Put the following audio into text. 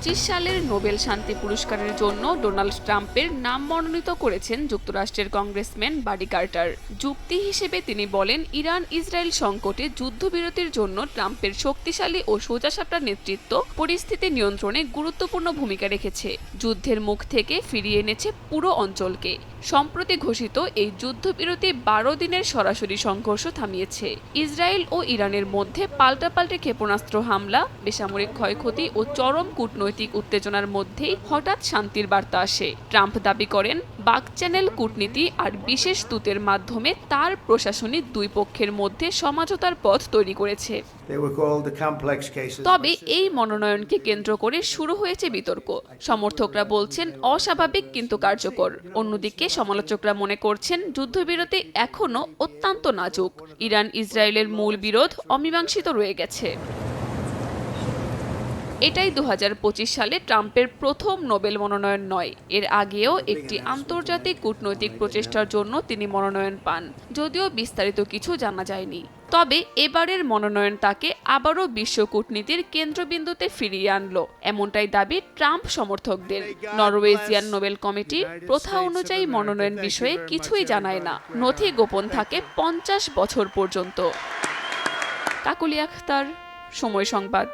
সালের নোবেল শান্তি পুরস্কারের জন্য ডোনাল্ড ট্রাম্পের নাম মনোনীত করেছেন যুক্তরাষ্ট্রের কংগ্রেসম্যান বাডি কার্টার। যুক্তি হিসেবে তিনি বলেন, ইরান ইসরায়েল সংকটে যুদ্ধবিরতির জন্য ট্রাম্পের শক্তিশালী ও সোজাসাপটা নেতৃত্ব পরিস্থিতি নিয়ন্ত্রণে গুরুত্বপূর্ণ ভূমিকা রেখেছে। যুদ্ধের মুখ থেকে ফিরিয়ে এনেছে পুরো অঞ্চলকে। সম্প্রতি ঘোষিত এই যুদ্ধবিরতি বারো দিনের সরাসরি সংঘর্ষ থামিয়েছে। ইসরায়েল ও ইরানের মধ্যে পাল্টাপাল্টে ক্ষেপণাস্ত্র হামলা, বেসামরিক ক্ষয়ক্ষতি ও চরম কূটনৈতিক উত্তেজনার মধ্যেই হঠাৎ শান্তির বার্তা আসে। ট্রাম্প দাবি করেন বাক চ্যানেল কূটনীতি আর বিশেষ দূতের মাধ্যমে তার প্রশাসনিক দুই পক্ষের মধ্যে সমাজতার পথ তৈরি করেছে. তবে এই মনোনয়নকে কেন্দ্র করে শুরু হয়েছে বিতর্ক। সমর্থকরা বলছেন অস্বাভাবিক কিন্তু কার্যকর। অন্যদিকে সমালোচকরা মনে করছেন যুদ্ধবিরতি এখনও অত্যন্ত নাজুক। ইরান ইসরায়েলের মূল বিরোধ অমীমাংসিত রয়ে গেছে। এটাই দু হাজার পঁচিশ সালে ট্রাম্পের প্রথম নোবেল মনোনয়ন নয়। এর আগেও একটি আন্তর্জাতিক কূটনৈতিক প্রচেষ্টার জন্য তিনি মনোনয়ন পান, যদিও বিস্তারিত কিছু জানা যায়নি। তবে এবারের মনোনয়ন তাকে আবারও বিশ্ব কূটনীতির কেন্দ্রবিন্দুতে ফিরিয়ে আনলো। এমনটাই দাবি ট্রাম্প সমর্থকদের। নরওয়েজিয়ান নোবেল কমিটি প্রথা অনুযায়ী মনোনয়ন বিষয়ে কিছুই জানায় না। নথি গোপন থাকে পঞ্চাশ বছর পর্যন্ত। কাকুলি আখতার, সময় সংবাদ।